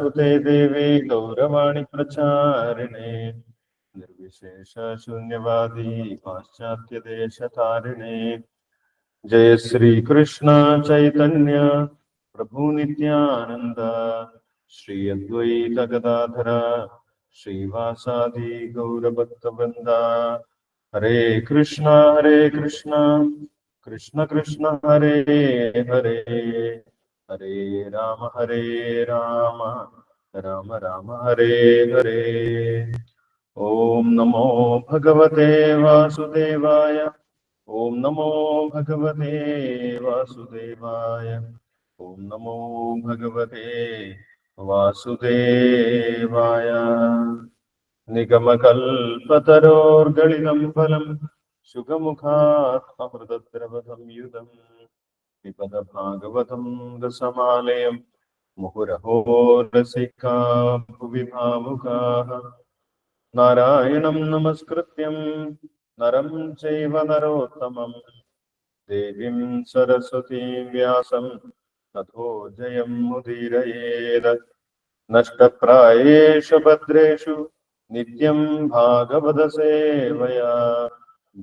സാരസ്വതേ ദേവേ ഗൗരവാണി പ്രചാരിണേ നിർവിശേഷ ശൂന്യവാദി പാശ്ചാത്യദേശതാരിണേ ജയ ശ്രീകൃഷ്ണ ചൈതന്യ പ്രഭു നിത്യാനന്ദ ശ്രീ അദ്വൈത ഗദാധര ശ്രീവാസാദി ഗൗരഭക്തവൃന്ദ ഹരേ കൃഷ്ണ ഹരേ കൃഷ്ണ കൃഷ്ണ കൃഷ്ണ ഹരേ ഹരേ രാമ ഹരേ രാമ രാമ രാമ ഹരേ ഹരേ ഓം നമോ ഭഗവതേ വാസുദേവായ ഓം നമോ ഭഗവതേ വാസുദേവായ ഓം നമോ ഭഗവതേ വാസുദേവായ നിഗമകൽപതരോർഗളിതം ഫലം സുഖമുഖാത്മൃതദ്രവതം യുതം പിബത ഭാഗവതം രസമാലയം മുഹുരഹോ രസികാ ഭുവി ഭാവുകാः നാരായണം നമസ്കൃത്യം നരം ചൈവ നരോത്തമം ദേവീം സരസ്വതീം വ്യാസം തഥോ ജയം മുദീരയേത് നഷ്ടപ്രായേഷു ഭദ്രേഷു നിത്യം ഭാഗവത സേവയാ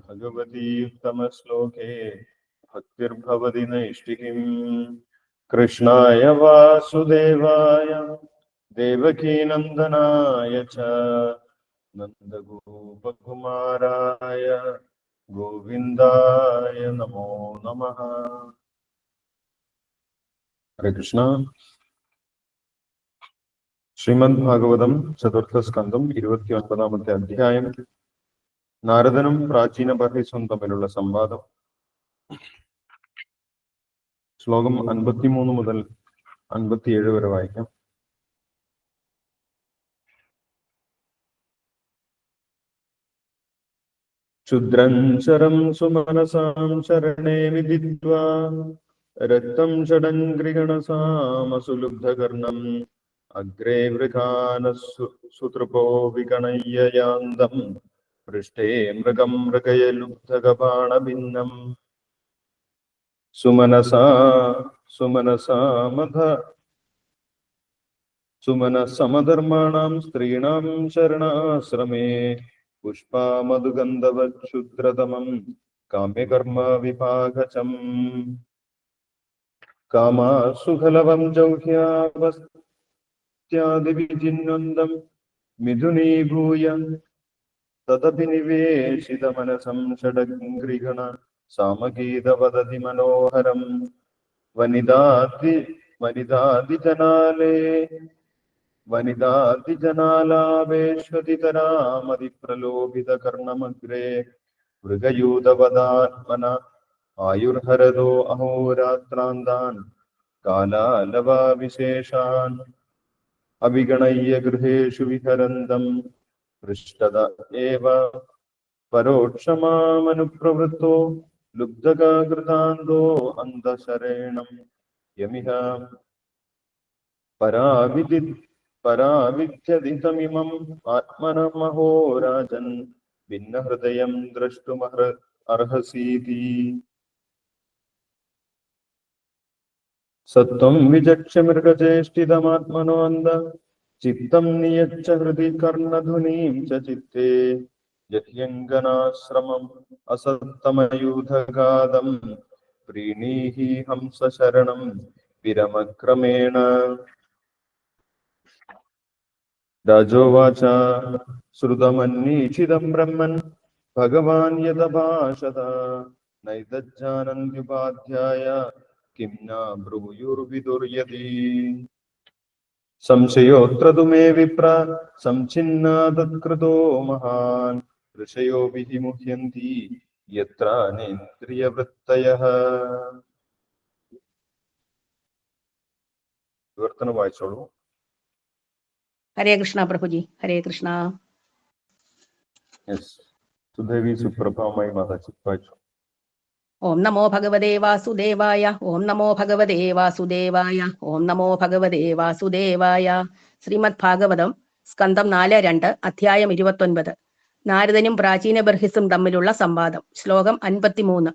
ഭഗവതി ഉത്തമശ്ലോകേ ഭക്തിർഭവതി നൈഷ്ഠികിം കൃഷ്ണായ വാസുദേവായ ദേവകീനന്ദനായ ച നന്ദഗോപകുമാരായ ഗോവിന്ദായ നമോ നമ. ഹരേ കൃഷ്ണ. ശ്രീമദ് ഭാഗവതം ചതുർത്ഥ സ്കന്ധം ഇരുപത്തി ഒൻപതാമത്തെ അധ്യായം. നാരദനും പ്രാചീന ബർഹിസും തമ്മിലുള്ള സംവാദം. ശ്ലോകം അൻപത്തിമൂന്ന് മുതൽ അൻപത്തിയേഴ് വരെ വായിക്കാം. ക്ഷുദ്രഞ്ചരം സുമനസാം ശരണേ വിദിത്വാ രക്തം ഷഡംഗ്രിഗണസാമസുലുബ്ധകർണം അഗ്രേ വൃഖാനസു സുതൃപോ വിഗണയ്യയാന്തം പൃഷ്ടേ മൃഗം മൃഗയലുബ്ധകപാണഭിന്നം सुमनसा सुमनसा मध। सुमन सुमनसमधर्माणां स्त्रीणां शरणाश्रमे पुष्पा पुष्पामधुगन्धवच्छुद्रतमं काम्यकर्मविपाकचम् कामासुखलवं जौह्यावस्त्यादिविजिन्वन्दं मिथुनीभूय तदभिनिवेशितमनसं षडङ्गृगण സാമഗീതവദതി മനോഹരം. വനിതാതി വനിതാതിജനാലേ വനിതാതിജനാലാവേശ്വതിതരാമതിപ്രലോഭിതകർണമഗ്രേ മൃഗയൂതവദാത്മന ആയുർഹരതോ അഹോരാത്രാന്താൻ കാലാലവാവിശേഷാൻ. അവിഗണയ്യ ഗൃഹേഷു വിഹരന്തം പൃഷ്ടത പരോക്ഷമാമനുപ്രവൃത്തോ ലുബ്ധകാകൃതാന്തോ അന്ധശരേണം യമിഹ പരാവിധി പരാവിധ്യതിതമിമം ആത്മനമഹോ രാജൻ ഭിന്നഹൃദയം ദ്രഷ്ടുമഹ അർഹസീതി സത്വം വിചക്ഷ മൃഗചേഷ്ടിതമാത്മനോന്ത ചിത്തം നിയച്ച ഹൃദി കർണധുനീം ച ചിത്തേ ജഹ്യങ്കനാശ്രമം അസത്തമയൂഥഗാദം പ്രീണീഹി ഹംസ ശരണം വിരമക്രമേണ രാജോവാച ശ്രുതമന്വീക്ഷിതം ബ്രഹ്മൻ ഭഗവാൻ യഥഭാഷത നൈതജ്ജാനന്ത്യുപാധ്യായ കിം ന ബ്രൂയുർവിദുർയതി സംശയോത്ര തു മേ വിപ്ര സംഛിന്നാ തത്കൃതോ മഹാൻ ഋഷയോ വിഹിമുഹ്യന്തി യത്ര നേന്ദ്രിയവൃത്തയഃ. വിവർത്തനം വായിച്ചോളൂ. ഹരേ കൃഷ്ണ പ്രഭുജി ഹരേ കൃഷ്ണ. സുദേവി സുപ്രഭാമായി മാതാജി വായിച്ചു. ഓം നമോ ഭഗവതേ വാസുദേവായ ഓം നമോ ഭഗവതേ വാസുദേവായ ഓം നമോ ഭഗവതേ വാസുദേവായ. ശ്രീമദ് ഭാഗവതം സ്കന്ധം നാല് രണ്ട് അധ്യായം ഇരുപത്തൊൻപത്. നാരദനും പ്രാചീന ബർഹിസും തമ്മിലുള്ള സംവാദം. ശ്ലോകം അൻപത്തിമൂന്ന്.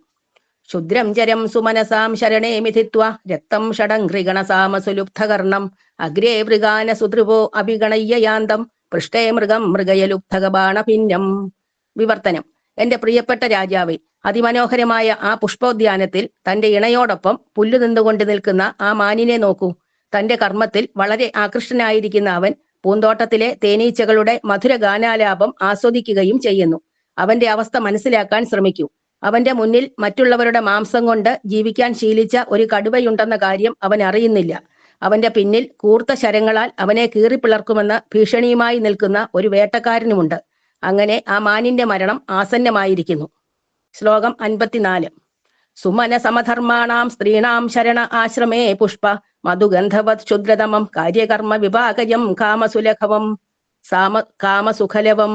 ശുദ്രം ചരം സുമനസാം ശരണേ മിഥിത്വ രക്തം ഷടഘ്രിഗണസാമസുലുബ്ധകർണം അഗ്രേ മൃഗാന സുതൃവോ അഭിഗണയ്യയാന്തം പൃഷ്ടേ മൃഗം മൃഗയലുപ്തകബാണ ഭിന്നം വിവർത്തനം. എന്റെ പ്രിയപ്പെട്ട രാജാവേ അതിമനോഹരമായ ആ പുഷ്പോദ്യാനത്തിൽ തന്റെ ഇണയോടൊപ്പം പുല്ലു നിന്നുകൊണ്ട് നിൽക്കുന്ന ആ മാനിനെ നോക്കൂ. തന്റെ കർമ്മത്തിൽ വളരെ ആകൃഷ്ടനായിരിക്കുന്ന അവൻ പൂന്തോട്ടത്തിലെ തേനീച്ചകളുടെ മധുര ഗാനാലാപം ആസ്വദിക്കുകയും ചെയ്യുന്നു. അവന്റെ അവസ്ഥ മനസ്സിലാക്കാൻ ശ്രമിക്കൂ. അവന്റെ മുന്നിൽ മറ്റുള്ളവരുടെ മാംസം കൊണ്ട് ജീവിക്കാൻ ശീലിച്ച ഒരു കടുവയുണ്ടെന്ന കാര്യം അവൻ അറിയുന്നില്ല. അവന്റെ പിന്നിൽ കൂർത്ത ശരങ്ങളാൽ അവനെ കീറിപ്പിളർക്കുമെന്ന് ഭീഷണിയുമായി നിൽക്കുന്ന ഒരു വേട്ടക്കാരനുമുണ്ട്. അങ്ങനെ ആ മാനിന്റെ മരണം ആസന്നമായിരിക്കുന്നു. ശ്ലോകം അൻപത്തിനാല്. സുമന സമധർമാണാം സ്ത്രീണാം ശരണ ആശ്രമേ പുഷ്പ. മധുഗന്ധവത് ക്ഷുദ്രതമം കാര്യകർമ്മ വിഭാഗയം കാമസുലഭവം സാമ കാമസുഖലവം.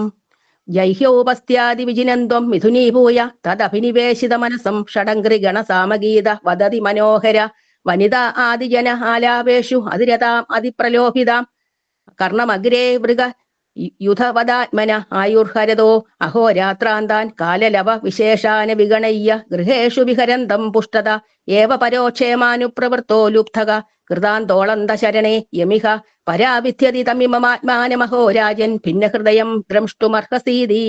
ജൈഹ്യോപസ്ഥ്യാതി വിജിനന്ദം മിഥുനീഭൂയ തദഭിനിവേശിത മനസം ഷടങ്കൃഗണ സാമഗീത വദതി മനോഹര വനിത ആദിജന ആലാപേഷു അതിരതാം അതിപ്രലോഭിതാം. കർണമഗ്രേ മൃഗ യുധവദാത്മന ആയുർഹരതോ അഹോരാത്രാന്താൻ കാലലവ വിശേഷാന വിഗണയ്യ ഗൃഹേഷു വിഹരന്തം പുഷ്ടത ഏവ പരോക്ഷേമാനുപ്രവൃത്തോ ലുബ്ധക കൃതാന്തോളന്ത ശരണേ യമിഹ പരാവിധ്യതി തമിമമാത്മാനമഹോ രാജൻ ഭിന്നഹൃദയം ദ്രംഷ്ടുമർഹസീതി.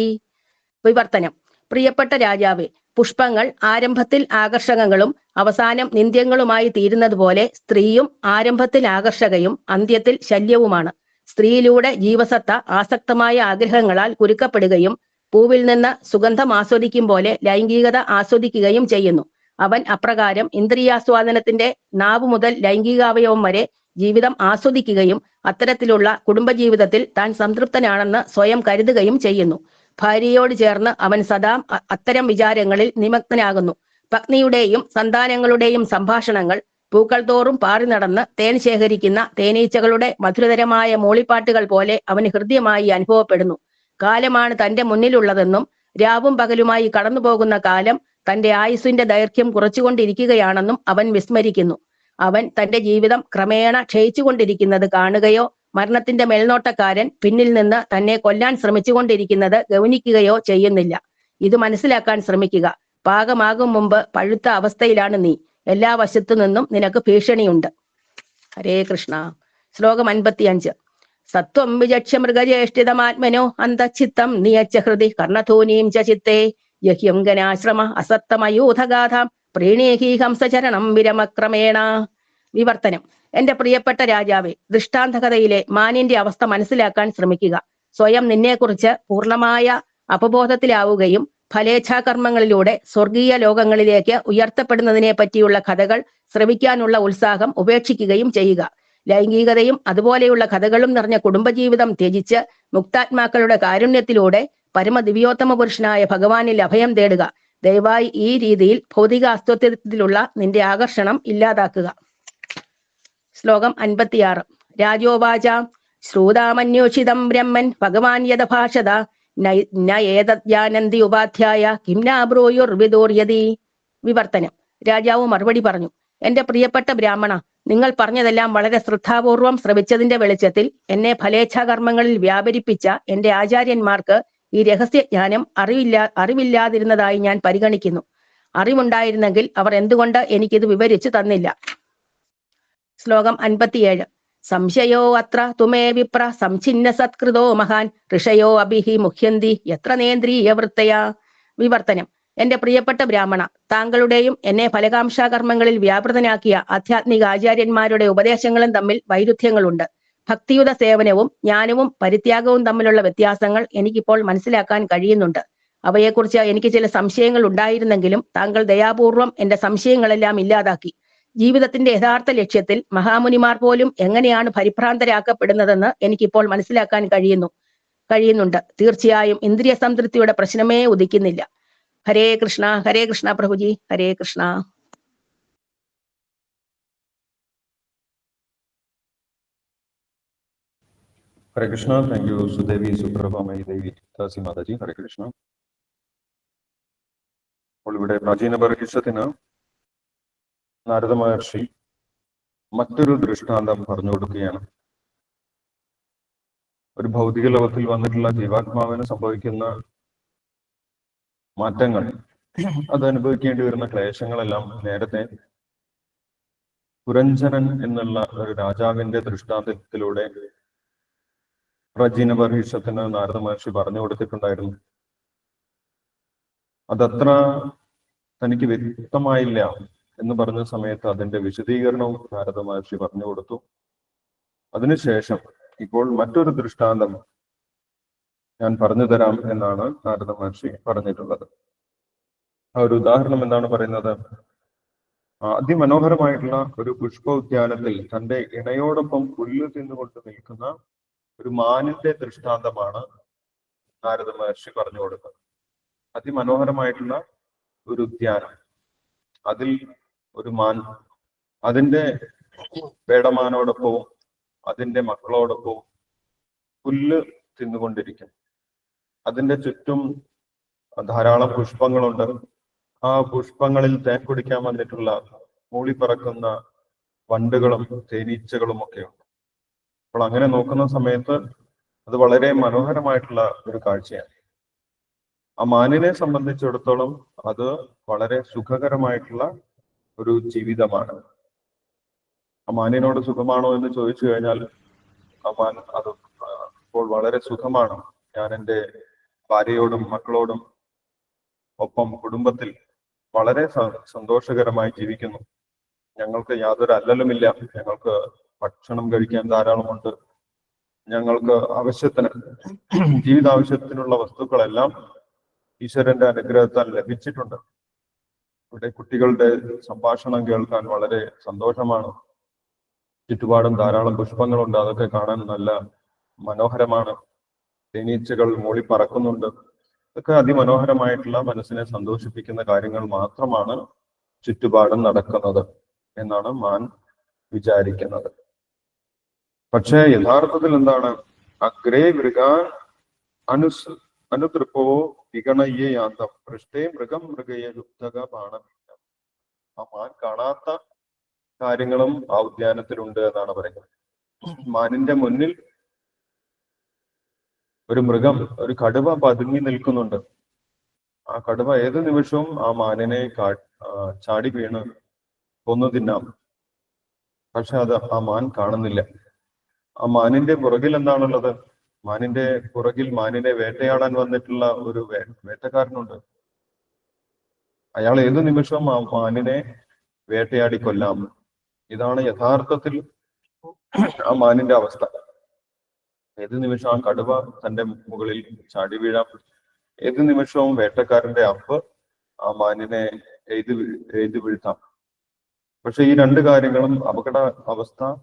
വിവർത്തനം. പ്രിയപ്പെട്ട രാജാവേ പുഷ്പങ്ങൾ ആരംഭത്തിൽ ആകർഷകങ്ങളും അവസാനം നിന്ദ്യങ്ങളുമായി തീരുന്നത് പോലെ സ്ത്രീയും ആരംഭത്തിൽ ആകർഷകയും അന്ത്യത്തിൽ ശല്യവുമാണ്. സ്ത്രീയിലൂടെ ജീവസത്ത ആസക്തമായ ആഗ്രഹങ്ങളാൽ കുരുക്കപ്പെടുകയും പൂവിൽ നിന്ന് സുഗന്ധം ആസ്വദിക്കും പോലെ ലൈംഗികത ആസ്വദിക്കുകയും ചെയ്യുന്നു. അവൻ അപ്രകാരം ഇന്ദ്രിയാസ്വാദനത്തിന്റെ നാവ് മുതൽ ലൈംഗികാവയവം വരെ ജീവിതം ആസ്വദിക്കുകയും അത്തരത്തിലുള്ള കുടുംബജീവിതത്തിൽ താൻ സംതൃപ്തനാണെന്ന് സ്വയം കരുതുകയും ചെയ്യുന്നു. ഭാര്യയോട് ചേർന്ന് അവൻ സദാ അത്തരം വിചാരങ്ങളിൽ നിമഗ്നനാകുന്നു. പത്നിയുടെയും സന്താനങ്ങളുടെയും സംഭാഷണങ്ങൾ പൂക്കൾ തോറും പാറി നടന്ന് തേൻ ശേഖരിക്കുന്ന തേനീച്ചകളുടെ മധുരതരമായ മൂളിപ്പാട്ടുകൾ പോലെ അവന് ഹൃദ്യമായി അനുഭവപ്പെടുന്നു. കാലമാണ് തന്റെ മുന്നിലുള്ളതെന്നും രാവും പകലുമായി കടന്നുപോകുന്ന കാലം തന്റെ ആയുസ്സിന്റെ ദൈർഘ്യം കുറച്ചുകൊണ്ടിരിക്കുകയാണെന്നും അവൻ വിസ്മരിക്കുന്നു. അവൻ തന്റെ ജീവിതം ക്രമേണ ക്ഷയിച്ചുകൊണ്ടിരിക്കുന്നത് കാണുകയോ മരണത്തിന്റെ മേൽനോട്ടക്കാരൻ പിന്നിൽ നിന്ന് തന്നെ കൊല്ലാൻ ശ്രമിച്ചുകൊണ്ടിരിക്കുന്നത് ഗൗനിക്കുകയോ ചെയ്യുന്നില്ല. ഇത് മനസ്സിലാക്കാൻ ശ്രമിക്കുക. പാകമാകും മുമ്പ് പഴുത്ത അവസ്ഥയിലാണ് നീ. എല്ലാ വശത്തു നിന്നും നിനക്ക് ഭീഷണിയുണ്ട്. ഹരേ കൃഷ്ണ. ശ്ലോകം അൻപത്തിയഞ്ച്. സത്വം വിചക്ഷ മൃഗജ്യേഷ്ഠിതമാത്മനോ അന്തചിത്തം നിയച്ച ഹൃദി കർണധൂനീം ചിത്തേ. യഹ്യംഗനാശ്രമ അസത്തമയൂഥഗാഥാം പ്രീണീഹി ഹംസചരണം വിരമക്രമേണ. വിവർത്തനം. എന്റെ പ്രിയപ്പെട്ട രാജാവേ ദൃഷ്ടാന്തകഥയിലെ മാനിന്റെ അവസ്ഥ മനസ്സിലാക്കാൻ ശ്രമിക്കുക. സ്വയം നിന്നെക്കുറിച്ച് പൂർണമായ അപബോധത്തിലാവുകയും ഫലേച്ഛാകർമ്മങ്ങളിലൂടെ സ്വർഗീയ ലോകങ്ങളിലേക്ക് ഉയർത്തപ്പെടുന്നതിനെ പറ്റിയുള്ള കഥകൾ ശ്രമിക്കാനുള്ള ഉത്സാഹം ഉപേക്ഷിക്കുകയും ചെയ്യുക. ലൈംഗികതയും അതുപോലെയുള്ള കഥകളും നിറഞ്ഞ കുടുംബജീവിതം ത്യജിച്ച് മുക്താത്മാക്കളുടെ കാരുണ്യത്തിലൂടെ പരമദിവ്യോത്തമ പുരുഷനായ ഭഗവാനിൽ അഭയം തേടുക. ദയവായി ഈ രീതിയിൽ ഭൗതിക അസ്തിത്വത്തിലുള്ള നിന്റെ ആകർഷണം ഇല്ലാതാക്കുക. ശ്ലോകം അൻപത്തിയാറ്. രാജോവാച. ശ്രോതാമന്വേഷിതം ബ്രഹ്മൻ ഭഗവാൻ യഥഭാഷത ന ഏതജ്ഞാനന്തി ഉപാധ്യായ കിം നാബ്രൂയുർവിദൂർയതി വിവർത്തനം. രാജാവ് മറുപടി പറഞ്ഞു. എന്റെ പ്രിയപ്പെട്ട ബ്രാഹ്മണ നിങ്ങൾ പറഞ്ഞതെല്ലാം വളരെ ശ്രദ്ധാപൂർവം ശ്രവിച്ചതിന്റെ വെളിച്ചത്തിൽ എന്നെ ഫലേച്ഛാകർമ്മങ്ങളിൽ വ്യാപരിപ്പിച്ച എന്റെ ആചാര്യന്മാർക്ക് ഈ രഹസ്യജ്ഞാനം അറിവില്ല അറിവില്ലാതിരുന്നതായി ഞാൻ പരിഗണിക്കുന്നു. അറിവുണ്ടായിരുന്നെങ്കിൽ അവർ എന്തുകൊണ്ട് എനിക്കിത് വിവരിച്ചു തന്നില്ല? ശ്ലോകം അൻപത്തിയേഴ്. സംശയോ അത്ര തുമേ വിപ്ര സംഛിന്ന സത്കൃതോ മഹാൻ ഋഷയോ അഭിഹി മുഹ്യന്തി എത്ര നേന്ദ്രീയ വൃത്തയാ വിവർത്തനം. എന്റെ പ്രിയപ്പെട്ട ബ്രാഹ്മണ താങ്കളുടെയും എന്നെ ഫലകാംക്ഷാകർമ്മങ്ങളിൽ വ്യാപൃതനാക്കിയ ആധ്യാത്മിക ആചാര്യന്മാരുടെ ഉപദേശങ്ങളും തമ്മിൽ വൈരുദ്ധ്യങ്ങളുണ്ട്. ഭക്തിയുത സേവനവും ജ്ഞാനവും പരിത്യാഗവും തമ്മിലുള്ള വ്യത്യാസങ്ങൾ എനിക്കിപ്പോൾ മനസ്സിലാക്കാൻ കഴിയുന്നുണ്ട്. അവയെക്കുറിച്ച് എനിക്ക് ചില സംശയങ്ങൾ ഉണ്ടായിരുന്നെങ്കിലും താങ്കൾ ദയാപൂർവം എന്റെ സംശയങ്ങളെല്ലാം ഇല്ലാതാക്കി. ജീവിതത്തിന്റെ യഥാർത്ഥ ലക്ഷ്യത്തിൽ മഹാമുനിമാർ പോലും എങ്ങനെയാണ് പരിഭ്രാന്തരാക്കപ്പെടുന്നതെന്ന് എനിക്കിപ്പോൾ മനസ്സിലാക്കാൻ കഴിയുന്നു. കഴിയുന്നുണ്ട്. തീർച്ചയായും ഇന്ദ്രിയ സംതൃപ്തിയുടെ പ്രശ്നമേ ഉദിക്കുന്നില്ല. ഹരേ കൃഷ്ണ ഹരേ കൃഷ്ണ പ്രഭുജി ഹരേ കൃഷ്ണ. ഹരേ കൃഷ്ണ. Thank you Sudevi Suprabhamayi Devi Dasi Mataji. ഹരേ കൃഷ്ണ. അപ്പോൾ ഇവിടെ പ്രാചീന ബർഹിഷത്തിന് നാരദ മഹർഷി മറ്റൊരു ദൃഷ്ടാന്തം പറഞ്ഞു കൊടുക്കുകയാണ് ഒരു ഭൗതിക ലോകത്തിൽ വന്നിട്ടുള്ള ജീവാത്മാവിന് സംഭവിക്കുന്ന മാറ്റങ്ങൾ അത് അനുഭവിക്കേണ്ടി വരുന്ന ക്ലേശങ്ങളെല്ലാം നേരത്തെ പുരഞ്ജനൻ എന്നുള്ള ഒരു രാജാവിന്റെ ദൃഷ്ടാന്തത്തിലൂടെ പ്രജീന പരീക്ഷത്തിന് നാരദ മഹർഷി പറഞ്ഞു കൊടുത്തിട്ടുണ്ടായിരുന്നു. അതത്ര തനിക്ക് വ്യക്തമായില്ല എന്ന് പറഞ്ഞ സമയത്ത് അതിന്റെ വിശദീകരണവും ഭാരത മഹർഷി പറഞ്ഞു കൊടുത്തു. അതിനുശേഷം ഇപ്പോൾ മറ്റൊരു ദൃഷ്ടാന്തം ഞാൻ പറഞ്ഞു തരാം എന്നാണ് ഭാരത മഹർഷി പറഞ്ഞിട്ടുള്ളത്. ആ ഒരു ഉദാഹരണം എന്താണ് പറയുന്നത്? അതിമനോഹരമായിട്ടുള്ള ഒരു പുഷ്പ ഉദ്യാനത്തിൽ തന്റെ ഇണയോടൊപ്പം പുല്ല് തിന്നുകൊണ്ട് നിൽക്കുന്ന ഒരു മാനിന്റെ ദൃഷ്ടാന്തമാണ് നാരദ മഹർഷി പറഞ്ഞു കൊടുക്കുന്നത് അതിമനോഹരമായിട്ടുള്ള ഒരു ഉദ്യാനം. അതിൽ ഒരു മാൻ. അതിന്റെ പേടമാനോടൊപ്പവും അതിന്റെ മക്കളോടൊപ്പവും പുല്ല് തിന്നുകൊണ്ടിരിക്കും. അതിന്റെ ചുറ്റും ധാരാളം പുഷ്പങ്ങളുണ്ട്. ആ പുഷ്പങ്ങളിൽ തേൻ കുടിക്കാൻ വന്നിട്ടുള്ള മൂളി പറക്കുന്ന വണ്ടുകളും തേനീച്ചകളും ഒക്കെ ഉണ്ട്. അപ്പോൾ അങ്ങനെ നോക്കുന്ന സമയത്ത് അത് വളരെ മനോഹരമായിട്ടുള്ള ഒരു കാഴ്ചയാണ്. ആ മാനിനെ സംബന്ധിച്ചിടത്തോളം അത് വളരെ സുഖകരമായിട്ടുള്ള ഒരു ജീവിതമാണ്. ആ മാനിനോട് സുഖമാണോ എന്ന് ചോദിച്ചു കഴിഞ്ഞാൽ അമാൻ മാൻ അത് ഇപ്പോൾ വളരെ സുഖമാണ്. ഞാൻ എന്റെ ഭാര്യയോടും മക്കളോടും ഒപ്പം കുടുംബത്തിൽ വളരെ സന്തോഷകരമായി ജീവിക്കുന്നു. ഞങ്ങൾക്ക് യാതൊരു അല്ലലുമില്ല. ഞങ്ങൾക്ക് ഭക്ഷണം കഴിക്കാൻ ധാരാളമുണ്ട്. ഞങ്ങൾക്ക് ആവശ്യത്തിന് ജീവിതാവശ്യത്തിനുള്ള വസ്തുക്കളെല്ലാം ഈശ്വരന്റെ അനുഗ്രഹത്താൽ ലഭിച്ചിട്ടുണ്ട്. ഇവിടെ കുട്ടികളുടെ സംഭാഷണം കേൾക്കാൻ വളരെ സന്തോഷമാണ്. ചുറ്റുപാടും ധാരാളം പുഷ്പങ്ങളുണ്ട്. അതൊക്കെ കാണാൻ നല്ല മനോഹരമാണ്. തേനീച്ചകൾ മൂളി പറക്കുന്നുണ്ട്. ഇതൊക്കെ അതിമനോഹരമായിട്ടുള്ള മനസ്സിനെ സന്തോഷിപ്പിക്കുന്ന കാര്യങ്ങൾ മാത്രമാണ് ചുറ്റുപാടും നടക്കുന്നത് എന്നാണ് മാൻ വിചാരിക്കുന്നത്. പക്ഷേ യഥാർത്ഥത്തിൽ എന്താണ്? അഗ്രേ മൃഗാൻ അനുസ് അനുതൃപ്പോ വിഗണയ്യേ യാന്തം മൃഗം മൃഗയുക്തക ലുപ്തക ആ മാൻ കാണാത്ത കാര്യങ്ങളും ആ ഉദ്യാനത്തിലുണ്ട് എന്നാണ് പറയുന്നത്. മാനിന്റെ മുന്നിൽ ഒരു മൃഗം ഒരു കടുവ പതുങ്ങി നിൽക്കുന്നുണ്ട്. ആ കടുവ ഏത് നിമിഷവും ആ മാനിനെ കാ- ചാടി വീണ് കൊന്നു തിന്നാം. പക്ഷെ അത് ആ മാൻ കാണുന്നില്ല. ആ മാനിന്റെ പുറകിൽ എന്താണുള്ളത്? മാനിന്റെ പുറകിൽ മാനിനെ വേട്ടയാടാൻ വന്നിട്ടുള്ള ഒരു വേട്ടക്കാരനുണ്ട്. അയാൾ ഏത് നിമിഷവും മാനിനെ വേട്ടയാടി കൊല്ലാം. ഇതാണ് യഥാർത്ഥത്തിൽ ആ മാനിന്റെ അവസ്ഥ. ഏത് നിമിഷം ആ കടുവ തന്റെ മുകളിൽ ചാടി വീഴാം? ഏത് നിമിഷവും വേട്ടക്കാരന്റെ അപ്പ് ആ മാനിനെ എഴുതി എഴുതി വീഴ്ത്താം. പക്ഷെ ഈ രണ്ട് കാര്യങ്ങളും അപകട അവസ്ഥ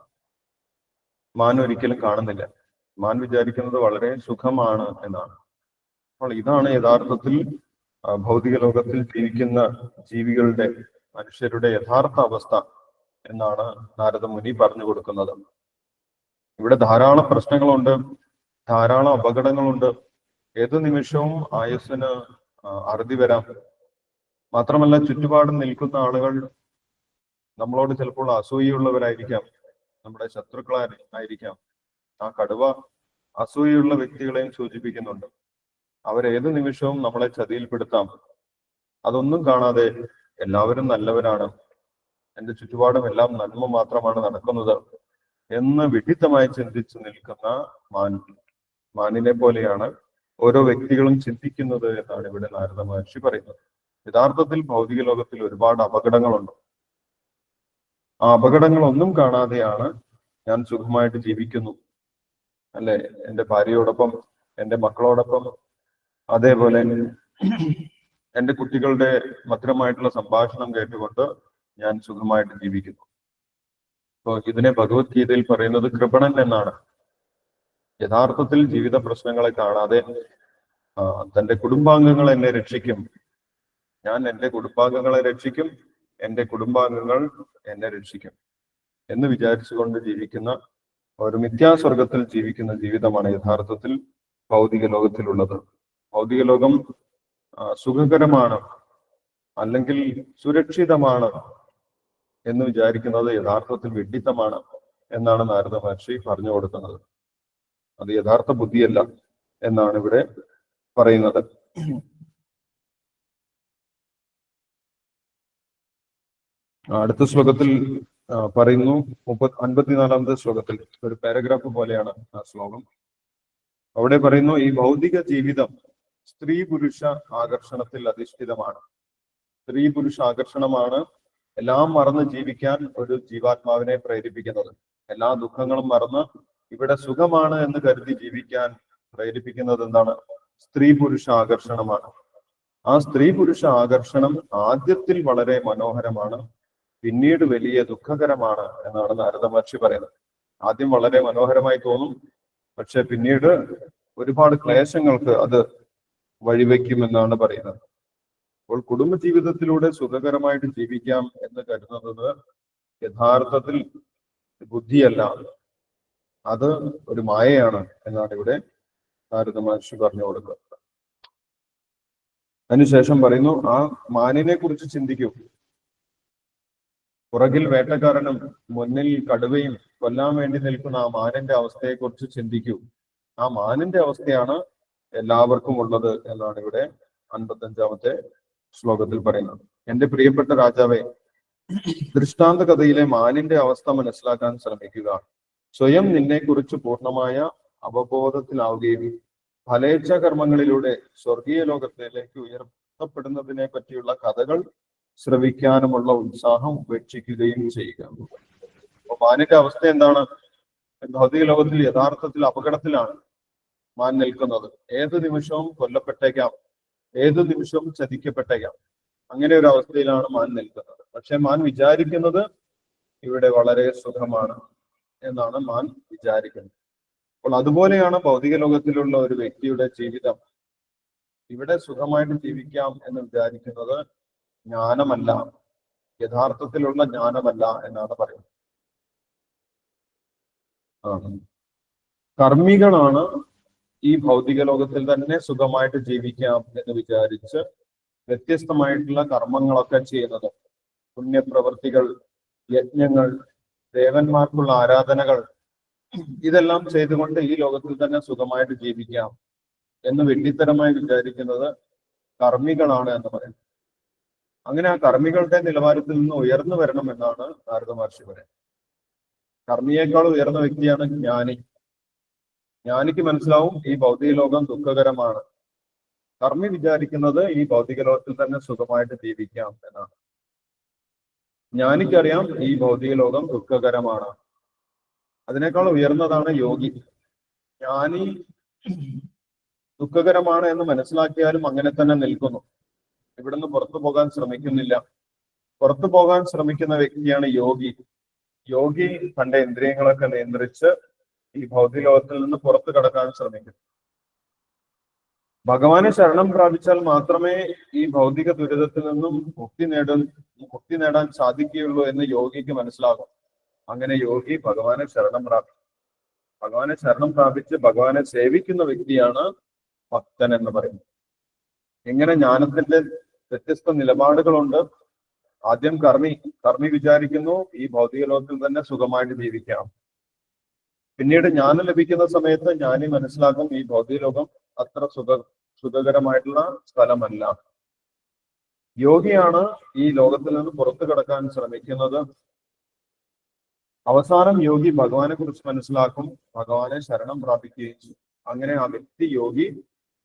മാൻ ഒരിക്കലും കാണുന്നില്ല. മാൻ വിചാരിക്കുന്നത് വളരെ സുഖമാണ് എന്നാണ്. അപ്പോൾ ഇതാണ് യഥാർത്ഥത്തിൽ ഭൗതിക ലോകത്തിൽ ജീവിക്കുന്ന ജീവികളുടെ മനുഷ്യരുടെ യഥാർത്ഥ അവസ്ഥ എന്നാണ് നാരദ മുനി പറഞ്ഞു കൊടുക്കുന്നത്. ഇവിടെ ധാരാളം പ്രശ്നങ്ങളുണ്ട് ധാരാളം അപകടങ്ങളുണ്ട്. ഏത് നിമിഷവും ആയുസ്സിന് അറുതി വരാം. മാത്രമല്ല ചുറ്റുപാടും നിൽക്കുന്ന ആളുകൾ നമ്മളോട് ചിലപ്പോൾ അസൂയുള്ളവരായിരിക്കാം നമ്മുടെ ശത്രുക്കളായി ആയിരിക്കാം. ആ കടുവ അസൂയുള്ള വ്യക്തികളെയും സൂചിപ്പിക്കുന്നുണ്ട്. അവരേത് നിമിഷവും നമ്മളെ ചതിയിൽപ്പെടുത്താം. അതൊന്നും കാണാതെ എല്ലാവരും നല്ലവരാണ്. എന്റെ ചുറ്റുപാടും എല്ലാം നന്മ മാത്രമാണ് നടക്കുന്നത് എന്ന് വിഡിത്തമായി ചിന്തിച്ചു നിൽക്കുന്ന മാൻ മാനിനെ പോലെയാണ് ഓരോ വ്യക്തികളും ചിന്തിക്കുന്നത് എന്നാണ് ഇവിടെ നാരദ മഹർഷി പറയുന്നത്. യഥാർത്ഥത്തിൽ ഭൗതിക ലോകത്തിൽ ഒരുപാട് അപകടങ്ങളുണ്ട്. ആ അപകടങ്ങളൊന്നും കാണാതെയാണ് ഞാൻ സുഖമായിട്ട് ജീവിക്കുന്നു. അല്ലെ? എന്റെ ഭാര്യയോടൊപ്പം എന്റെ മക്കളോടൊപ്പം അതേപോലെ എന്റെ കുട്ടികളുടെ മധുരമായിട്ടുള്ള സംഭാഷണം കേട്ടുകൊണ്ട് ഞാൻ സുഖമായിട്ട് ജീവിക്കുന്നു. അപ്പോ ഇതിനെ ഭഗവത്ഗീതയിൽ പറയുന്നത് കൃപണൻ എന്നാണ്. യഥാർത്ഥത്തിൽ ജീവിത പ്രശ്നങ്ങളെ കാണാതെ തന്റെ കുടുംബാംഗങ്ങൾ എന്നെ രക്ഷിക്കും. ഞാൻ എന്റെ കുടുംബാംഗങ്ങളെ രക്ഷിക്കും എന്റെ കുടുംബാംഗങ്ങൾ എന്നെ രക്ഷിക്കും എന്ന് വിചാരിച്ചുകൊണ്ട് ജീവിക്കുന്ന ഒരു മിഥ്യാസ്വർഗത്തിൽ ജീവിക്കുന്ന ജീവിതമാണ് യഥാർത്ഥത്തിൽ ഭൗതിക ലോകത്തിലുള്ളത്. ഭൗതിക ലോകം സുഖകരമാണ് അല്ലെങ്കിൽ സുരക്ഷിതമാണ് എന്ന് വിചാരിക്കുന്നത് യഥാർത്ഥത്തിൽ വിഡിത്തമാണ് എന്നാണ് നാരദ മഹർഷി പറഞ്ഞു കൊടുക്കുന്നത്. അത് യഥാർത്ഥ ബുദ്ധിയല്ല എന്നാണ് ഇവിടെ പറയുന്നത്. അടുത്ത ശ്ലോകത്തിൽ പറയുന്നു. അൻപത്തിനാലാമത്തെ ശ്ലോകത്തിൽ ഒരു പാരഗ്രാഫ് പോലെയാണ് ആ ശ്ലോകം. അവിടെ പറയുന്നു ഈ ഭൗതിക ജീവിതം സ്ത്രീ പുരുഷ ആകർഷണത്തിൽ അധിഷ്ഠിതമാണ്. സ്ത്രീ പുരുഷ ആകർഷണമാണ് എല്ലാം മറന്ന് ജീവിക്കാൻ ഒരു ജീവാത്മാവിനെ പ്രേരിപ്പിക്കുന്നത്. എല്ലാ ദുഃഖങ്ങളും മറന്ന് ഇവിടെ സുഖമാണ് എന്ന് കരുതി ജീവിക്കാൻ പ്രേരിപ്പിക്കുന്നത് എന്താണ്? സ്ത്രീ പുരുഷ ആകർഷണമാണ്. ആ സ്ത്രീ പുരുഷ ആകർഷണം ആദ്യത്തിൽ വളരെ മനോഹരമാണ്. പിന്നീട് വലിയ ദുഃഖകരമാണ് എന്നാണ് നാരദ മഹർഷി പറയുന്നത്. ആദ്യം വളരെ മനോഹരമായി തോന്നും. പക്ഷെ പിന്നീട് ഒരുപാട് ക്ലേശങ്ങൾക്ക് അത് വഴിവെക്കുമെന്നാണ് പറയുന്നത്. അപ്പോൾ കുടുംബ ജീവിതത്തിലൂടെ സുഖകരമായിട്ട് ജീവിക്കാം എന്ന് കരുതുന്നത് യഥാർത്ഥത്തിൽ ബുദ്ധിയല്ല. അത് ഒരു മായയാണ് എന്നാണ് ഇവിടെ നാരദ മഹർഷി പറഞ്ഞു കൊടുക്കുന്നത് അതിനുശേഷം പറയുന്നു ആ മാനിനെ കുറിച്ച് ചിന്തിക്കൂ. പുറകിൽ വേട്ടക്കാരനും മുന്നിൽ കടുവയും കൊല്ലാൻ വേണ്ടി നിൽക്കുന്ന ആ മാനിന്റെ അവസ്ഥയെക്കുറിച്ച് ചിന്തിക്കൂ. ആ മാനിന്റെ അവസ്ഥയാണ് എല്ലാവർക്കും ഉള്ളത് എന്നാണ് ഇവിടെ അൻപത്തഞ്ചാമത്തെ ശ്ലോകത്തിൽ പറയുന്നത്. എന്റെ പ്രിയപ്പെട്ട രാജാവേ ദൃഷ്ടാന്ത കഥയിലെ മാനിന്റെ അവസ്ഥ മനസ്സിലാക്കാൻ ശ്രമിക്കുക. സ്വയം നിന്നെക്കുറിച്ച് പൂർണമായ അവബോധത്തിലാവുകയും ഫലേച്ഛ കർമ്മങ്ങളിലൂടെ സ്വർഗീയ ലോകത്തിലേക്ക് ഉയർത്തപ്പെടുന്നതിനെ പറ്റിയുള്ള കഥകൾ ശ്രവിക്കാനുമുള്ള ഉത്സാഹം ഉപേക്ഷിക്കുകയും ചെയ്യുക. അപ്പൊ മാനിന്റെ അവസ്ഥ എന്താണ്? ഭൗതിക ലോകത്തിൽ യഥാർത്ഥത്തിൽ അപകടത്തിലാണ് മാൻ നിൽക്കുന്നത്. ഏത് നിമിഷവും കൊല്ലപ്പെട്ടേക്കാം. ഏത് നിമിഷവും ചതിക്കപ്പെട്ടേക്കാം. അങ്ങനെ ഒരു അവസ്ഥയിലാണ് മാൻ നിൽക്കുന്നത്. പക്ഷെ മാൻ വിചാരിക്കുന്നത് ഇവിടെ വളരെ സുഖമാണ് എന്നാണ് മാൻ വിചാരിക്കുന്നത്. അപ്പോൾ അതുപോലെയാണ് ഭൗതിക ലോകത്തിലുള്ള ഒരു വ്യക്തിയുടെ ജീവിതം. ഇവിടെ സുഖമായിട്ട് ജീവിക്കാം എന്ന് വിചാരിക്കുന്നത് ജ്ഞാനമല്ല. യഥാർത്ഥത്തിലുള്ള ജ്ഞാനമല്ല എന്നാണ് പറയുന്നത്. കർമ്മികളാണ് ഈ ഭൗതിക ലോകത്തിൽ തന്നെ സുഖമായിട്ട് ജീവിക്കാം എന്ന് വിചാരിച്ച് വ്യത്യസ്തമായിട്ടുള്ള കർമ്മങ്ങളൊക്കെ ചെയ്യുന്നത്. പുണ്യപ്രവൃത്തികൾ യജ്ഞങ്ങൾ ദേവന്മാർക്കുള്ള ആരാധനകൾ ഇതെല്ലാം ചെയ്തുകൊണ്ട് ഈ ലോകത്തിൽ തന്നെ സുഖമായിട്ട് ജീവിക്കാം എന്ന് വെട്ടിത്തരമായി വിചാരിക്കുന്നത് കർമ്മികളാണ് എന്ന് പറയുന്നത് അങ്ങനെ ആ കർമ്മികളുടെ നിലവാരത്തിൽ നിന്ന് ഉയർന്നു വരണം എന്നാണ് നാരദ മഹർഷി പറയുന്നത്. കർമ്മിയേക്കാൾ ഉയർന്ന വ്യക്തിയാണ് ജ്ഞാനി. ജ്ഞാനിക്ക് മനസ്സിലാവും ഈ ഭൗതിക ലോകം ദുഃഖകരമാണ്. കർമ്മി വിചാരിക്കുന്നത് ഈ ഭൗതിക ലോകത്തിൽ തന്നെ സുഖമായിട്ട് ജീവിക്കാം എന്നാണ്. ജ്ഞാനിക്കറിയാം ഈ ഭൗതിക ലോകം ദുഃഖകരമാണ്. അതിനേക്കാൾ ഉയർന്നതാണ് യോഗി. ജ്ഞാനി ദുഃഖകരമാണ് എന്ന് മനസ്സിലാക്കിയാലും അങ്ങനെ തന്നെ നിൽക്കുന്നു. ഇവിടുന്ന് പുറത്തു പോകാൻ ശ്രമിക്കുന്നില്ല. പുറത്തു പോകാൻ ശ്രമിക്കുന്ന വ്യക്തിയാണ് യോഗി. യോഗി തന്റെ ഇന്ദ്രിയങ്ങളൊക്കെ നിയന്ത്രിച്ച് ഈ ഭൗതിക ലോകത്തിൽ നിന്ന് പുറത്തു കടക്കാൻ ശ്രമിക്കുന്നു ഭഗവാനെ ശരണം പ്രാപിച്ചാൽ മാത്രമേ ഈ ഭൗതിക ദുരിതത്തിൽ നിന്നും മുക്തി നേടും മുക്തി നേടാൻ സാധിക്കുകയുള്ളൂ എന്ന് യോഗിക്ക് മനസ്സിലാകും. അങ്ങനെ യോഗി ഭഗവാനെ ശരണം പ്രാപിച്ചു ഭഗവാനെ ശരണം പ്രാപിച്ച് ഭഗവാനെ സേവിക്കുന്ന വ്യക്തിയാണ് ഭക്തൻ എന്ന് പറയുന്നത്. ഇങ്ങനെ ജ്ഞാനത്തിന്റെ വ്യത്യസ്ത നിലപാടുകളുണ്ട്. ആദ്യം കർമ്മി കർമ്മി വിചാരിക്കുന്നു ഈ ഭൗതിക ലോകത്തിൽ തന്നെ സുഖമായിട്ട് ജീവിക്കാം. പിന്നീട് ജ്ഞാനം ലഭിക്കുന്ന സമയത്ത് ജ്ഞാനി മനസ്സിലാക്കും ഈ ഭൗതിക ലോകം അത്ര സുഖ സുഖകരമായിട്ടുള്ള സ്ഥലമല്ല. യോഗിയാണ് ഈ ലോകത്തിൽ നിന്ന് പുറത്തു കടക്കാൻ ശ്രമിക്കുന്നത്. അവസാനം യോഗി ഭഗവാനെ കുറിച്ച് മനസ്സിലാക്കും. ഭഗവാനെ ശരണം പ്രാപിക്കുകയും ചെയ്യും. അങ്ങനെ ആ വ്യക്തി യോഗി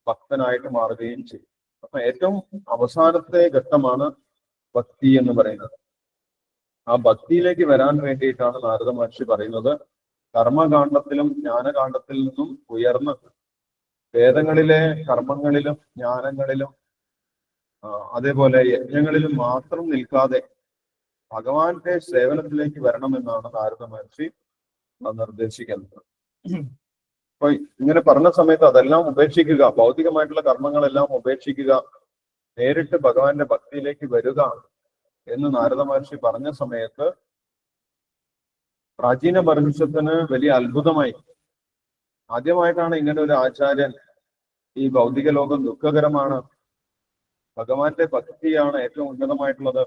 ഭക്തനായിട്ട് മാറുകയും ചെയ്യും. അപ്പൊ ഏറ്റവും അവസാനത്തെ ഘട്ടമാണ് ഭക്തി എന്ന് പറയുന്നത്. ആ ഭക്തിയിലേക്ക് വരാൻ വേണ്ടിയിട്ടാണ് നാരദ മഹർഷി പറയുന്നത്. കർമ്മകാണ്ഡത്തിലും ജ്ഞാനകാണ്ഡത്തിൽ നിന്നും ഉയർന്ന് വേദങ്ങളിലെ കർമ്മങ്ങളിലും ജ്ഞാനങ്ങളിലും അതേപോലെ യജ്ഞങ്ങളിലും മാത്രം നിൽക്കാതെ ഭഗവാന്റെ സേവനത്തിലേക്ക് വരണമെന്നാണ് നാരദ മഹർഷി നിർദ്ദേശിക്കുന്നത്. അപ്പൊ ഇങ്ങനെ പറഞ്ഞ സമയത്ത് അതെല്ലാം ഉപേക്ഷിക്കുക. ഭൗതികമായിട്ടുള്ള കർമ്മങ്ങളെല്ലാം ഉപേക്ഷിക്കുക. നേരിട്ട് ഭഗവാന്റെ ഭക്തിയിലേക്ക് വരിക എന്ന് നാരദ മഹർഷി പറഞ്ഞ സമയത്ത് പ്രാചീന ബർഹിഷത്തിന് വലിയ അത്ഭുതമായി. ആദ്യമായിട്ടാണ് ഇങ്ങനെ ഒരു ആചാര്യൻ ഈ ഭൗതിക ലോകം ദുഃഖകരമാണ്. ഭഗവാന്റെ ഭക്തിയാണ് ഏറ്റവും ഉന്നതമായിട്ടുള്ളത്.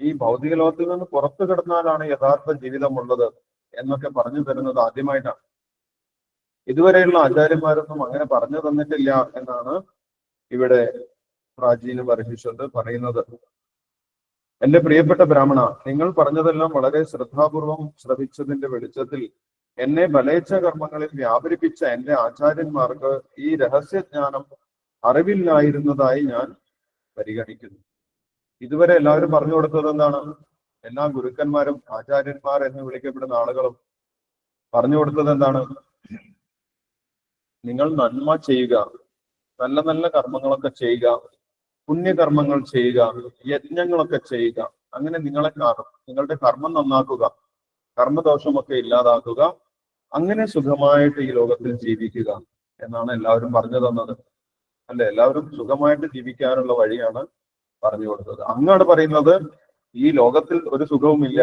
ഈ ഭൗതിക ലോകത്തിൽ നിന്ന് പുറത്തു കിടന്നാലാണ് യഥാർത്ഥ ജീവിതമുള്ളത് എന്നൊക്കെ പറഞ്ഞു തരുന്നത് ആദ്യമായിട്ടാണ്. ഇതുവരെയുള്ള ആചാര്യന്മാരൊന്നും അങ്ങനെ പറഞ്ഞു തന്നിട്ടില്ല എന്നാണ് ഇവിടെ പ്രാചീന ബർഹിഷത്ത് പറയുന്നത്. എന്റെ പ്രിയപ്പെട്ട ബ്രാഹ്മണ നിങ്ങൾ പറഞ്ഞതെല്ലാം വളരെ ശ്രദ്ധാപൂർവം ശ്രവിച്ചതിന്റെ വെളിച്ചത്തിൽ എന്നെ ബലേച്ഛ കർമ്മങ്ങളിൽ വ്യാപരിപ്പിച്ച എന്റെ ആചാര്യന്മാർക്ക് ഈ രഹസ്യജ്ഞാനം അറിവില്ലായിരുന്നതായി ഞാൻ പരിഗണിക്കുന്നു. ഇതുവരെ എല്ലാവരും പറഞ്ഞു കൊടുത്തത് എന്താണ്? എല്ലാ ഗുരുക്കന്മാരും ആചാര്യന്മാർ എന്ന് വിളിക്കപ്പെടുന്ന ആളുകളും പറഞ്ഞു കൊടുത്തത് എന്താണ്? നിങ്ങൾ നന്മ ചെയ്യുക നല്ല നല്ല കർമ്മങ്ങളൊക്കെ ചെയ്യുക പുണ്യകർമ്മങ്ങൾ ചെയ്യുക യജ്ഞങ്ങളൊക്കെ ചെയ്യുക അങ്ങനെ നിങ്ങളെ നിങ്ങളുടെ കർമ്മം നന്നാക്കുക കർമ്മദോഷമൊക്കെ ഇല്ലാതാക്കുക അങ്ങനെ സുഖമായിട്ട് ഈ ലോകത്തിൽ ജീവിക്കുക എന്നാണ് എല്ലാവരും പറഞ്ഞു തന്നത്. അല്ലെ? എല്ലാവരും സുഖമായിട്ട് ജീവിക്കാനുള്ള വഴിയാണ് പറഞ്ഞു കൊടുത്തത്. അങ്ങാണ് പറയുന്നത് ഈ ലോകത്തിൽ ഒരു സുഖവുമില്ല.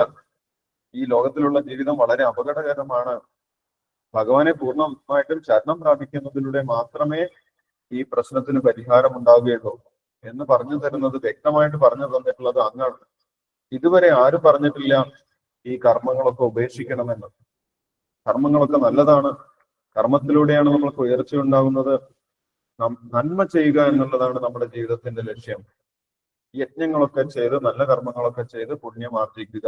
ഈ ലോകത്തിലുള്ള ജീവിതം വളരെ അപകടകരമാണ്. ഭഗവാനെ പൂർണമായിട്ടും ശരണം പ്രാപിക്കുന്നതിലൂടെ മാത്രമേ ഈ പ്രശ്നത്തിന് പരിഹാരം ഉണ്ടാവുകയുള്ളൂ. എന്ന് പറഞ്ഞു തരുന്നത് വ്യക്തമായിട്ട് പറഞ്ഞു തന്നിട്ടുള്ളത് അങ്ങാണ്. ഇതുവരെ ആരും പറഞ്ഞിട്ടില്ല ഈ കർമ്മങ്ങളൊക്കെ ഉപേക്ഷിക്കണമെന്ന്. കർമ്മങ്ങളൊക്കെ നല്ലതാണ്. കർമ്മത്തിലൂടെയാണ് നമ്മൾക്ക് ഉയർച്ച ഉണ്ടാകുന്നത്. നന്മ ചെയ്യുക എന്നുള്ളതാണ് നമ്മുടെ ജീവിതത്തിന്റെ ലക്ഷ്യം. യജ്ഞങ്ങളൊക്കെ ചെയ്ത് നല്ല കർമ്മങ്ങളൊക്കെ ചെയ്ത് പുണ്യം ആർജിക്കുക.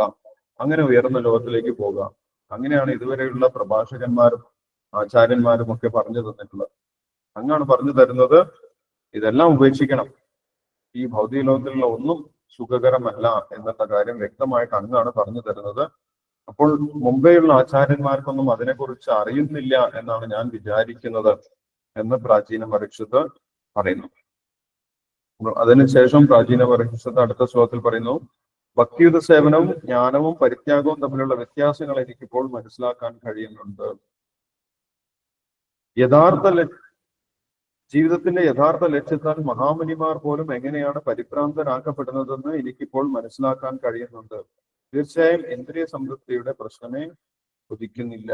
അങ്ങനെ ഉയർന്ന ലോകത്തിലേക്ക് പോകുക അങ്ങനെയാണ് ഇതുവരെയുള്ള പ്രഭാഷകന്മാരും ആചാര്യന്മാരും ഒക്കെ പറഞ്ഞു തന്നിട്ടുള്ളത്. അങ്ങാണ് പറഞ്ഞു തരുന്നത് ഇതെല്ലാം ഉപേക്ഷിക്കണം. ഈ ഭൗതിക ലോകത്തിലുള്ള ഒന്നും സുഖകരമല്ല എന്നുള്ള കാര്യം വ്യക്തമായിട്ട് അങ്ങാണ് പറഞ്ഞു തരുന്നത്. അപ്പോൾ മുംബൈയുള്ള ആചാര്യന്മാർക്കൊന്നും അതിനെക്കുറിച്ച് അറിയുന്നില്ല എന്നാണ് ഞാൻ വിചാരിക്കുന്നത് എന്ന് പ്രാചീന പരീക്ഷത്ത് പറയുന്നു. അതിനുശേഷം പ്രാചീന പരീക്ഷത്ത് അടുത്ത ശ്ലോകത്തിൽ പറയുന്നു ഭക്തിയുത സേവനവും ജ്ഞാനവും പരിത്യാഗവും തമ്മിലുള്ള വ്യത്യാസങ്ങൾ എനിക്കിപ്പോൾ മനസ്സിലാക്കാൻ കഴിയുന്നുണ്ട്. യഥാർത്ഥ ജീവിതത്തിന്റെ യഥാർത്ഥ ലക്ഷ്യത്താൽ മഹാമുനിമാർ പോലും എങ്ങനെയാണ് പരിഭ്രാന്തരാക്കപ്പെടുന്നതെന്ന് എനിക്കിപ്പോൾ മനസ്സിലാക്കാൻ കഴിയുന്നുണ്ട്. തീർച്ചയായും ഇന്ദ്രിയ സംതൃപ്തിയുടെ പ്രശ്നമേ ഉദിക്കുന്നില്ല.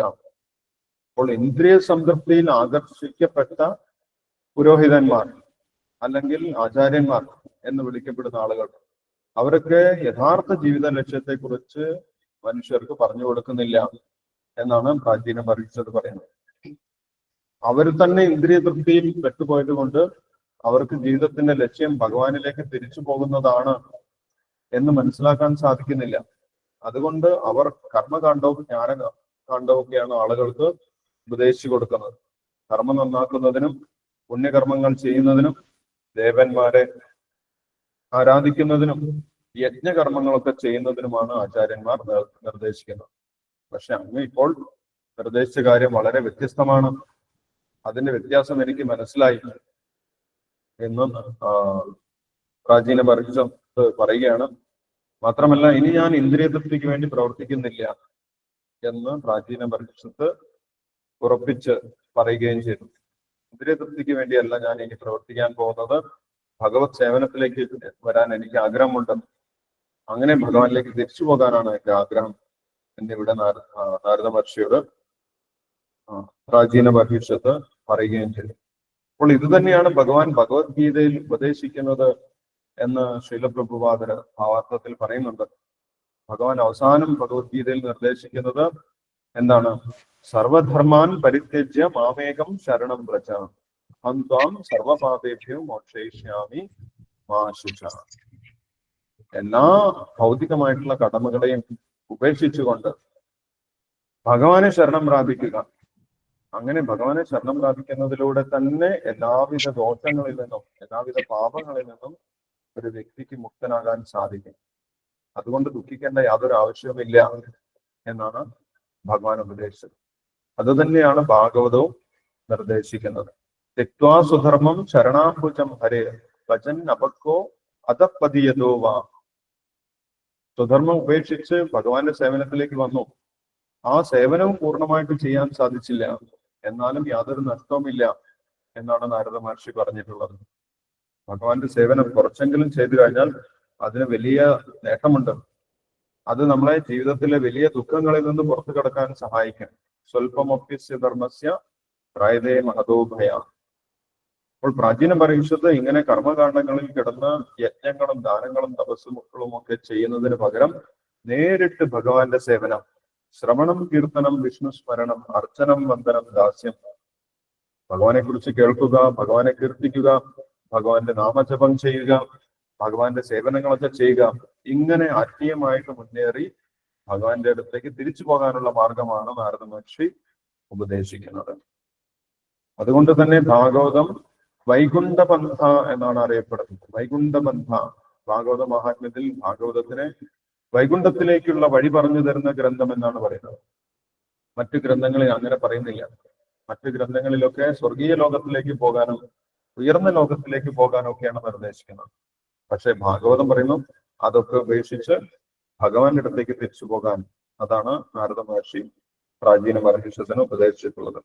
അപ്പോൾ ഇന്ദ്രിയ സംതൃപ്തിയിൽ ആകർഷിക്കപ്പെട്ട പുരോഹിതന്മാർ അല്ലെങ്കിൽ ആചാര്യന്മാർ എന്ന് വിളിക്കപ്പെടുന്ന ആളുകൾ അവരൊക്കെ യഥാർത്ഥ ജീവിത ലക്ഷ്യത്തെ കുറിച്ച് മനുഷ്യർക്ക് പറഞ്ഞു കൊടുക്കുന്നില്ല എന്നാണ് പ്രാചീന പരീക്ഷത് പറയുന്നത്. അവർ തന്നെ ഇന്ദ്രിയ തൃപ്തിയിൽ പെട്ടുപോയത് കൊണ്ട് അവർക്ക് ജീവിതത്തിന്റെ ലക്ഷ്യം ഭഗവാനിലേക്ക് തിരിച്ചു പോകുന്നതാണ് എന്ന് മനസ്സിലാക്കാൻ സാധിക്കുന്നില്ല. അതുകൊണ്ട് അവർ കർമ്മകാണ്ഡവും ജ്ഞാന കാണ്ഡവും ഒക്കെയാണ് ആളുകൾക്ക് ഉപദേശിച്ചു കൊടുക്കുന്നത്. കർമ്മം നന്നാക്കുന്നതിനും പുണ്യകർമ്മങ്ങൾ ചെയ്യുന്നതിനും ദേവന്മാരെ ആരാധിക്കുന്നതിനും യജ്ഞകർമ്മങ്ങളൊക്കെ ചെയ്യുന്നതിനുമാണ് ആചാര്യന്മാർ നിർ- നിർദ്ദേശിക്കുന്നത്. പക്ഷെ അങ്ങ് ഇപ്പോൾ നിർദ്ദേശിച്ച കാര്യം വളരെ വ്യത്യസ്തമാണ്. അതിന്റെ വ്യത്യാസം എനിക്ക് മനസ്സിലായി എന്ന് പ്രാചീന പരീക്ഷത്ത് പറയുകയാണ്. മാത്രമല്ല ഇനി ഞാൻ ഇന്ദ്രിയ തൃപ്തിക്ക് വേണ്ടി പ്രവർത്തിക്കുന്നില്ല എന്ന് പ്രാചീന പരീക്ഷത്ത് ഉറപ്പിച്ച് പറയുകയും ചെയ്തു. ഇന്ദ്രിയ തൃപ്തിക്ക് വേണ്ടിയല്ല ഞാൻ ഇനി പ്രവർത്തിക്കാൻ പോകുന്നത്. ഭഗവത് സേവനത്തിലേക്ക് വരാൻ എനിക്ക് ആഗ്രഹമുണ്ട്. അങ്ങനെ ഭഗവാനിലേക്ക് തിരിച്ചു പോകാനാണ് എന്റെ ആഗ്രഹം. എന്നിവിടെ നാരദ മഹർഷിയോട് പ്രാചീന ഭവിഷ്യത്ത് പറയുകയും ചെയ്തു. അപ്പോൾ ഇത് തന്നെയാണ് ഭഗവാൻ ഭഗവത്ഗീതയിൽ ഉപദേശിക്കുന്നത് എന്ന് ശീലപ്രഭുപാദര ഭാവാർത്ഥത്തിൽ പറയുന്നുണ്ട്. ഭഗവാൻ അവസാനം ഭഗവത്ഗീതയിൽ നിർദ്ദേശിക്കുന്നത് എന്താണ്? സർവധർമാൻ പരിത്യജ്യ മാമേകം ശരണം വ്രജ. അന്താം സർവപാപേഭ്യോ മോക്ഷയിഷ്യാമി മാ ശുച. എല്ലാ ഭൗതികമായിട്ടുള്ള കടമകളെയും ഉപേക്ഷിച്ചുകൊണ്ട് ഭഗവാനെ ശരണം പ്രാപിക്കുക. അങ്ങനെ ഭഗവാനെ ശരണം പ്രാപിക്കുന്നതിലൂടെ തന്നെ എല്ലാവിധ ദോഷങ്ങളിൽ നിന്നും എല്ലാവിധ പാപങ്ങളിൽ നിന്നും ഒരു വ്യക്തിക്ക് മുക്തനാകാൻ സാധിക്കും. അതുകൊണ്ട് ദുഃഖിക്കേണ്ട യാതൊരു ആവശ്യവുമില്ല എന്നാണ് ഭഗവാൻ ഉപദേശിച്ചത്. അതുതന്നെയാണ് ഭാഗവതവും നിർദ്ദേശിക്കുന്നത്. തെക്വാ സുധർമ്മം ശരണാംബുജം ഹരേ. ഭജൻ അപക്കോ അതപ്പതിയതോ വാ. സ്വധർമ്മം ഉപേക്ഷിച്ച് ഭഗവാന്റെ സേവനത്തിലേക്ക് വന്നു. ആ സേവനവും പൂർണമായിട്ട് ചെയ്യാൻ സാധിച്ചില്ല. എന്നാലും യാതൊരു നഷ്ടവുമില്ല എന്നാണ് നാരദ മഹർഷി പറഞ്ഞിട്ടുള്ളത്. ഭഗവാന്റെ സേവനം കുറച്ചെങ്കിലും ചെയ്തു കഴിഞ്ഞാൽ അതിന് വലിയ നേട്ടമുണ്ട്. അത് നമ്മളെ ജീവിതത്തിലെ വലിയ ദുഃഖങ്ങളിൽ നിന്ന് പുറത്തു കടക്കാൻ സഹായിക്കും. സ്വല്പമൊപ്യസ്യ ധർമ്മസ്യ പ്രായതേ മഹതോഭയ അപ്പോൾ പ്രാചീന പരീക്ഷത്ത് ഇങ്ങനെ കർമ്മകാണ്ഡങ്ങളിൽ കിടന്ന് യജ്ഞങ്ങളും ദാനങ്ങളും തപസ്സുകളും ഒക്കെ ചെയ്യുന്നതിന് പകരം നേരിട്ട് ഭഗവാന്റെ സേവനം. ശ്രവണം കീർത്തനം വിഷ്ണു സ്മരണം അർച്ചനം വന്ദനം ദാസ്യം. ഭഗവാനെ കുറിച്ച് കേൾക്കുക ഭഗവാനെ കീർത്തിക്കുക ഭഗവാന്റെ നാമജപം ചെയ്യുക ഭഗവാന്റെ സേവനങ്ങളൊക്കെ ചെയ്യുക. ഇങ്ങനെ ആത്മീയമായിട്ട് മുന്നേറി ഭഗവാന്റെ അടുത്തേക്ക് തിരിച്ചു പോകാനുള്ള മാർഗമാണ് നാരദ മഹർഷി ഉപദേശിക്കുന്നത്. അതുകൊണ്ട് തന്നെ ഭാഗവതം വൈകുണ്ഠ പന്ഥ എന്നാണ് അറിയപ്പെടുന്നത്. വൈകുണ്ഠബന്ധ ഭാഗവത മഹാത്മ്യത്തിൽ ഭാഗവതത്തിനെ വൈകുണ്ഠത്തിലേക്കുള്ള വഴി പറഞ്ഞു തരുന്ന ഗ്രന്ഥം എന്നാണ് പറയുന്നത്. മറ്റു ഗ്രന്ഥങ്ങളിൽ അങ്ങനെ പറയുന്നില്ല. മറ്റു ഗ്രന്ഥങ്ങളിലൊക്കെ സ്വർഗീയ ലോകത്തിലേക്ക് പോകാനും ഉയർന്ന ലോകത്തിലേക്ക് പോകാനും ഒക്കെയാണ് നിർദ്ദേശിക്കുന്നത്. പക്ഷെ ഭാഗവതം പറയുന്നു അതൊക്കെ ഉപേക്ഷിച്ച് ഭഗവാന്റെ അടുത്തേക്ക് തിരിച്ചു പോകാൻ അതാണ് നാരദ മഹർഷി പ്രാചീന മഹർഷിഷത്തിന് ഉപദേശിച്ചിട്ടുള്ളത്.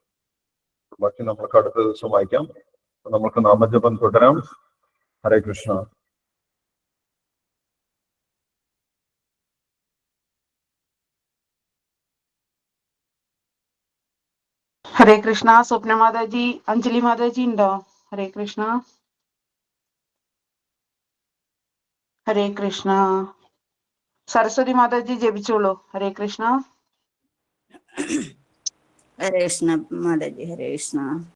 ബാക്കി നമുക്ക് അടുത്ത ദിവസം വായിക്കാം. നമുക്ക് നാമജപം തുടരാം. ഹരേ കൃഷ്ണ. ഹരേ കൃഷ്ണ സ്വപ്ന മാതാജി അഞ്ജലി മാതാജി ഉണ്ടോ? ഹരേ കൃഷ്ണ. ഹരേ കൃഷ്ണ. സരസ്വതി മാതാജി ജപിച്ചോളൂ. ഹരേ കൃഷ്ണ. ഹരേ കൃഷ്ണ മാതാജി ഹരേ കൃഷ്ണ.